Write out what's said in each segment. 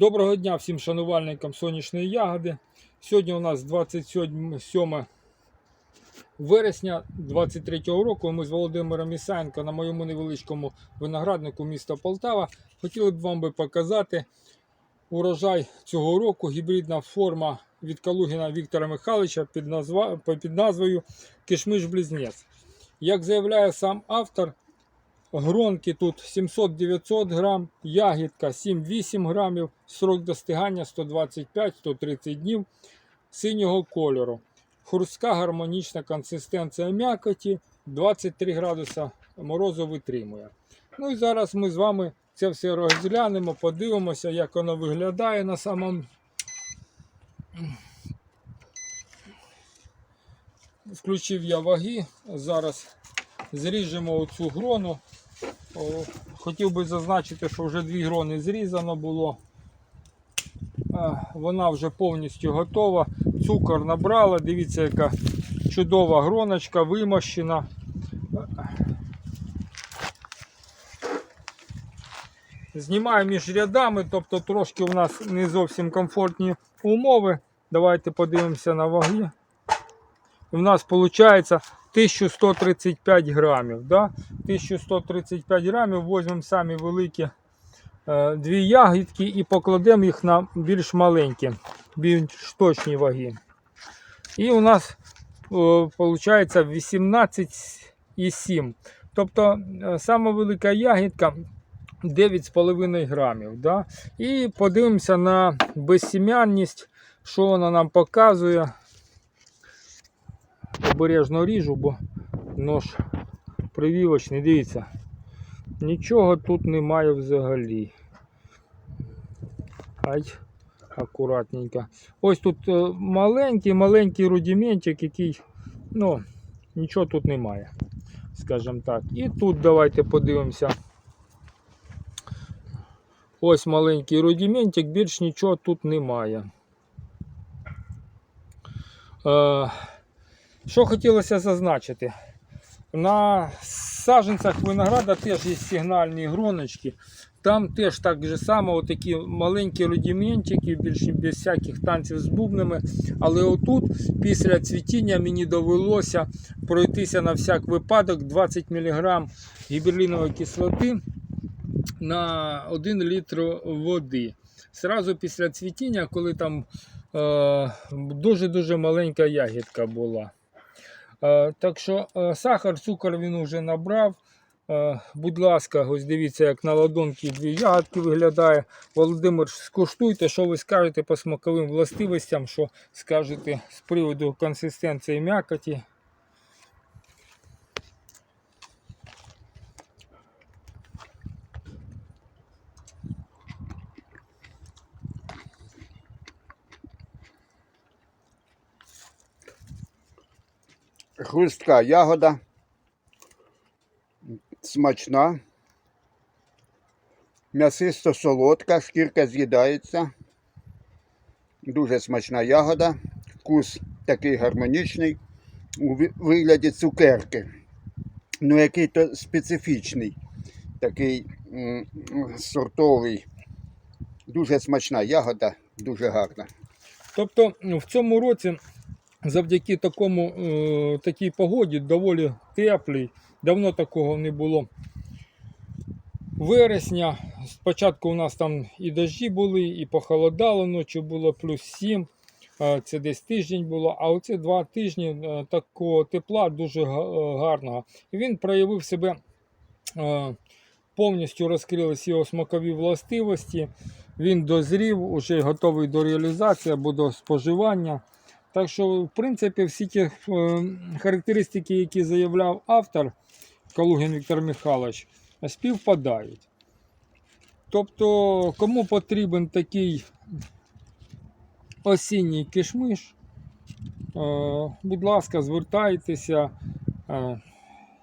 Доброго дня всім шанувальникам сонячної ягоди. Сьогодні у нас 27 вересня 23 року. Ми з Володимиром Ісаєнко на моєму невеличкому винограднику міста Полтава. Хотіли б вам би показати урожай цього року. Гібридна форма від Калугіна Віктора Михайловича під, назва... під назвою Кишмиш Близнець. Як заявляє сам автор, Гронки тут 700-900 грам, ягідка 7-8 грамів, срок достигання 125-130 днів синього кольору. Хрустка гармонічна консистенція м'якоті, 23 градуса морозу витримує. Ну і зараз ми з вами це все розглянемо, подивимося, як воно виглядає на самому. Включив я ваги. Зараз зріжемо оцю грону. Хотів би зазначити, що вже дві грони зрізано було. Вона вже повністю готова. Цукор набрала. Дивіться, яка чудова гроночка, вимощена. Знімаю між рядами, тобто трошки у нас не зовсім комфортні умови. Давайте подивимося на ваги. У нас виходить 1135 грамів. Да? 1135 грамів візьмемо самі великі е, дві ягідки і покладемо їх на більш маленькі, більш точні ваги. І у нас виходить 18,7. Тобто е, сама велика ягідка 9,5 грамів. Да? І подивимося на безсім'янність, що вона нам показує обережно ріжу, бо нож привівочний. Дивіться, нічого тут немає взагалі. Ай, акуратненько. Ось тут е, маленький, маленький рудиментик, який, ну, нічого тут немає, скажімо так. І тут давайте подивимося. Ось маленький рудиментик, більш нічого тут немає. Е, що хотілося зазначити? На саджанцях винограда теж є сигнальні гроночки. Там теж так же само такі маленькі рудиментики, більше без всяких танців з бубнами. Але отут, після цвітіння, мені довелося пройтися на всяк випадок 20 мг гіберлінової кислоти на 1 літр води. Сразу після цвітіння, коли там е, дуже-дуже маленька ягідка була. Е, Так що е, сахар, цукор він вже набрав. Е, Будь ласка, ось дивіться, як на ладонці дві ягодки виглядає. Володимир, скуштуйте, що ви скажете по смаковим властивостям, що скажете з приводу консистенції м'якоті. Хрустка ягода. Смачна. М'ясисто солодка, шкірка з'їдається. Дуже смачна ягода. Вкус такий гармонічний. У вигляді цукерки. Ну, який то специфічний, такий м, сортовий. Дуже смачна ягода, дуже гарна. Тобто в цьому році, завдяки такому, е, такій погоді, доволі теплій, давно такого не було. Вересня, спочатку у нас там і дощі були, і похолодало, ночі було плюс 7, е, це десь тиждень було, а оці два тижні е, такого тепла дуже е, гарного. І він проявив себе, повністю розкрилися його смакові властивості. Він дозрів, уже готовий до реалізації або до споживання. Так що, в принципі, всі ті е, характеристики, які заявляв автор Калугін Віктор Михайлович, співпадають. Тобто, кому потрібен такий осінній кишмиш, е, будь ласка, звертайтеся, е,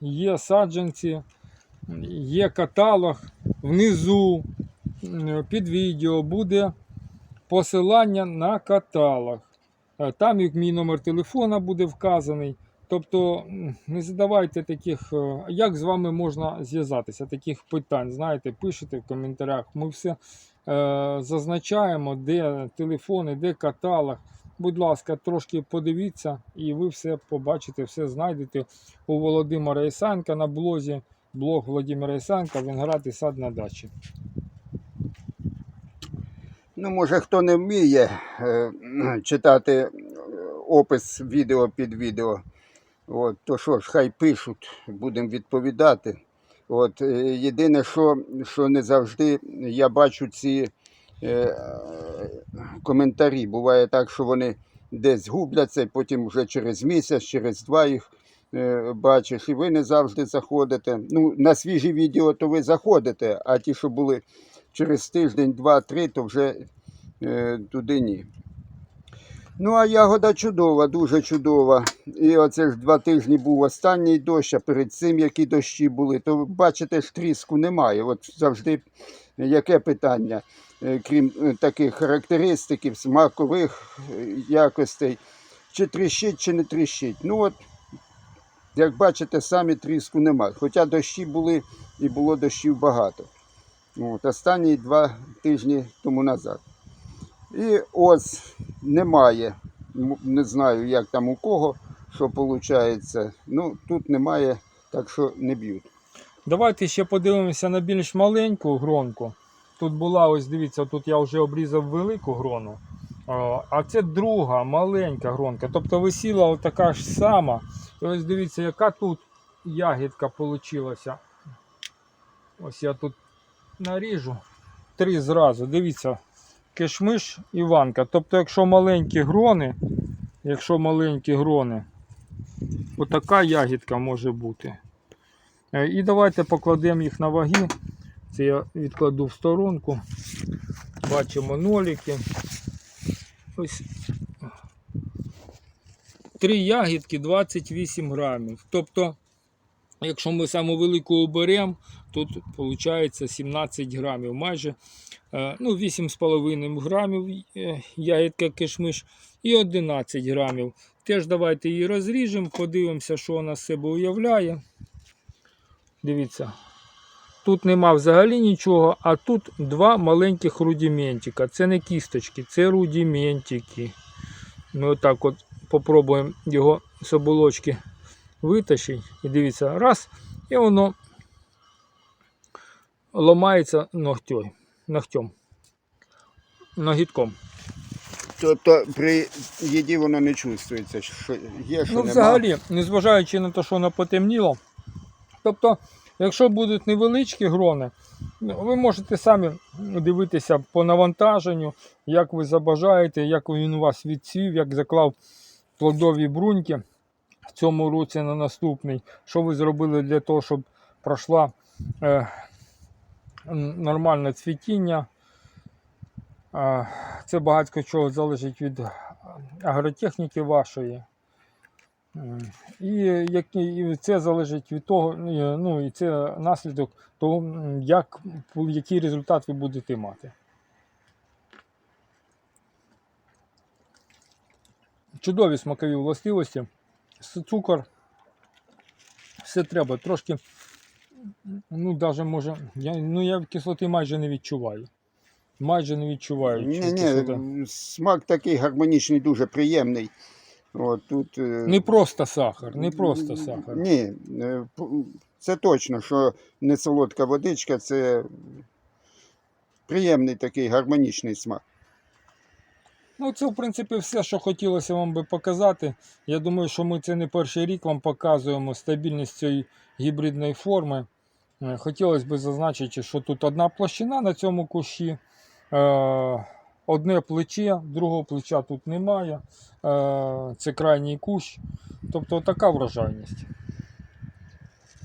є саджанці, є каталог внизу під відео буде посилання на каталог. Е, Там і мій номер телефона буде вказаний. Тобто не задавайте таких, е, як з вами можна зв'язатися, таких питань. Знаєте, пишете в коментарях. Ми все зазначаємо, де телефони, де каталог. Будь ласка, трошки подивіться, і ви все побачите, все знайдете у Володимира Ісенка на блозі. Блог Володимира Ісенка, Винград і сад на дачі. Ну, може, хто не вміє е, читати е, опис відео під відео, от, то що ж, хай пишуть, будемо відповідати. От, е, єдине, що, що не завжди я бачу ці е, коментарі. Буває так, що вони десь губляться, і потім вже через місяць, через два їх е, бачиш, і ви не завжди заходите. Ну, на свіжі відео то ви заходите, а ті, що були через тиждень, два, три, то вже е, туди ні. Ну, а ягода чудова, дуже чудова. І оце ж два тижні був останній дощ, а перед цим які дощі були, то бачите, ж тріску немає. От завжди яке питання, е, крім е, таких характеристиків, смакових е, якостей, чи тріщить, чи не тріщить. Ну от, як бачите, самі тріску немає. Хоча дощі були і було дощів багато. От, останні два тижні тому назад. І ось немає. Не знаю, як там у кого, що виходить. Ну, тут немає, так що не б'ють. Давайте ще подивимося на більш маленьку гронку. Тут була, ось дивіться, тут я вже обрізав велику грону. А, це друга маленька гронка. Тобто висіла така ж сама. І ось дивіться, яка тут ягідка вийшла. Ось я тут наріжу. Три зразу. Дивіться, кишмиш і ванка. Тобто, якщо маленькі грони, якщо маленькі грони, отака ягідка може бути. Е, І давайте покладемо їх на ваги. Це я відкладу в сторонку. Бачимо ноліки. Ось три ягідки 28 грамів. Тобто, якщо ми саму велику оберемо, тут виходить 17 грамів. Майже е, ну, 8,5 грамів е, ягідка кишмиш і 11 грамів. Теж давайте її розріжемо, подивимося, що вона з себе уявляє. Дивіться. Тут нема взагалі нічого, а тут два маленьких рудиментика. Це не кісточки, це рудиментики. Ми отак от попробуємо його з оболочки витащити. І дивіться, раз, і воно ламається ногтем. ногтем. Ногітком. Тобто при їді воно не чувствується, що є, що Ну, нема. взагалі, незважаючи на те, що воно потемніло. Тобто, якщо будуть невеличкі грони, ну, ви можете самі дивитися по навантаженню, як ви забажаєте, як він у вас відцвів, як заклав плодові бруньки в цьому році на наступний. Що ви зробили для того, щоб пройшла е, нормальне цвітіння. Е, Це багато чого залежить від агротехніки вашої. І, це залежить від того, е, ну і це наслідок того, як, який результат ви будете мати. Чудові смакові властивості, цукор, все треба. Трошки, ну, даже може, я, ну, я кислоти майже не відчуваю. Майже не відчуваю. Ні, ні, смак такий гармонічний, дуже приємний. От, тут, е, Не просто сахар, не просто сахар. Ні, е, це точно, що не солодка водичка, це приємний такий гармонічний смак. Ну, це, в принципі, все, що хотілося вам би показати. Я думаю, що ми це не перший рік вам показуємо стабільність цієї гібридної форми. Е, Хотілося б зазначити, що тут одна площина на цьому кущі, е, одне плече, другого плеча тут немає. Е, Це крайній кущ. Тобто така врожайність.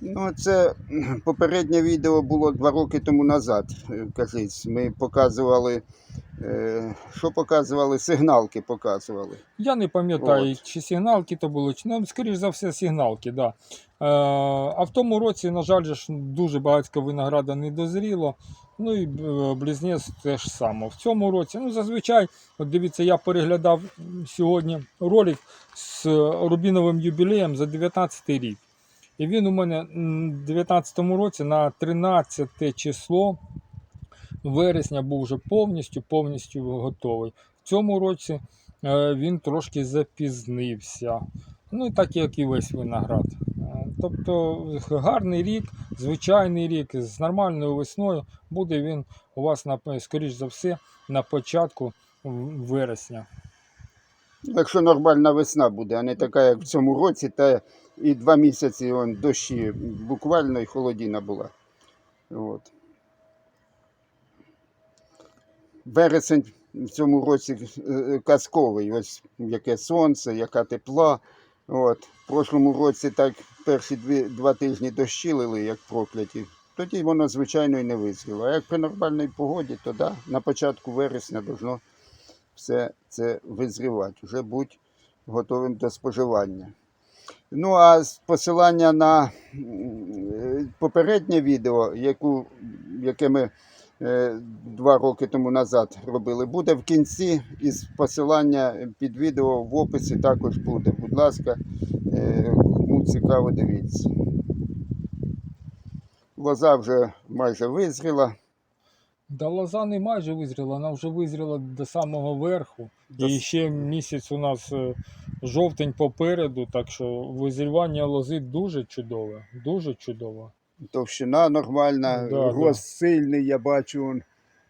Ну, це попереднє відео було два роки тому назад. е, Кажись, ми показували, е, що показували? Сигналки показували. Я не пам'ятаю, От. чи сигналки то було, чи ну, скоріш за все, сигналки, да. Е, а в тому році, на жаль, ж дуже багатько винограда не дозріло. Ну і е, близнець теж саме. В цьому році, ну зазвичай, от дивіться, я переглядав сьогодні ролик з рубіновим юбілеєм за 19 рік. І він у мене в 19 році на 13 число вересня був вже повністю повністю готовий. В цьому році е, він трошки запізнився. Ну так як і весь виноград. Е, Тобто гарний рік, звичайний рік з нормальною весною буде він у вас на скоріш за все на початку вересня. Якщо нормальна весна буде, а не така, як в цьому році, та і два місяці он, дощі буквально і холодіна була. От. Вересень в цьому році е, казковий. Ось яке сонце, яка тепла. От. В прошлому році так перші дві, два тижні дощі лили, як прокляті. Тоді воно, звичайно, і не визріло. А як при нормальній погоді, то да, на початку вересня должно все це визрівати. Вже будь готовим до споживання. Ну, а посилання на попереднє відео, яку, яке ми е, два роки тому назад робили, буде в кінці із посилання під відео в описі також буде. Будь ласка, е, кому цікаво, дивіться. Лоза вже майже визріла. Да лоза не майже визріла, вона вже визріла до самого верху. До І ще місяць у нас е, жовтень попереду, так що визрівання лози дуже чудове. Дуже чудове. Товщина нормальна, Да, рост сильний, я бачу он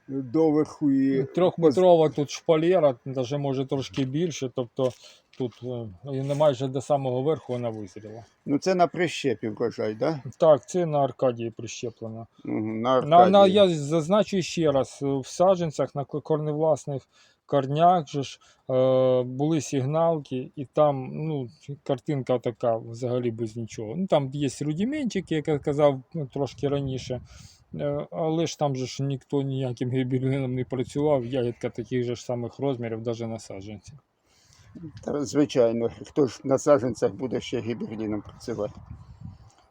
доверху і Трьохметрова тут шпалера, навіть може трошки більше, тобто тут е, і не майже до самого верху вона визріла. Ну це на прищепі врожай, да? Так, це на Аркадії прищеплено. Мгм, На На, на, я зазначу ще раз, в саджанцях на корневласних корнях же ж, е, були сигналки, і там ну, картинка така взагалі без нічого. Ну, там є рудиментики, як я казав ну, трошки раніше. Е, Але ж там же ж ніхто ніяким гібеліном не працював, ягідка таких же ж самих розмірів, навіть на саджанці. Та, звичайно, хто ж на саджанцях буде ще гіберліном працювати.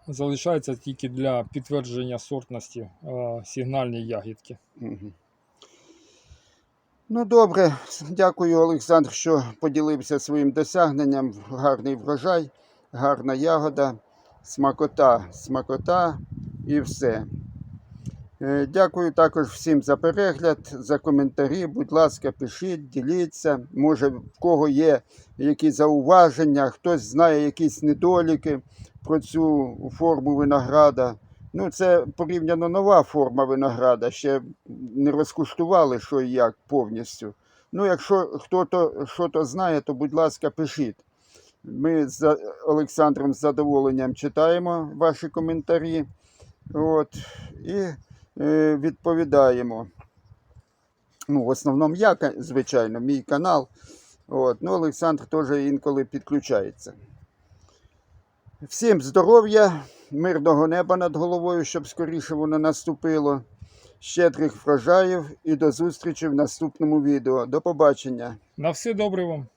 Залишається тільки для підтвердження сортності е, сигнальні ягідки. Мгм. Ну добре, дякую, Олександр, що поділився своїм досягненням. Гарний врожай, гарна ягода, смакота, смакота і все. Е, Дякую також всім за перегляд, за коментарі. Будь ласка, пишіть, діліться. Може, в кого є якісь зауваження, хтось знає якісь недоліки про цю форму винограда. Ну, це порівняно нова форма винограда. Ще не розкуштували, що і як повністю. Ну, якщо хто-то що-то знає, то будь ласка, пишіть. Ми з Олександром з задоволенням читаємо ваші коментарі. От, і відповідаємо. Ну, в основному я, звичайно, мій канал. От, ну, Олександр теж інколи підключається. Всім здоров'я, мирного неба над головою, щоб скоріше воно наступило. Щедрих врожаїв і до зустрічі в наступному відео. До побачення. На все добре вам!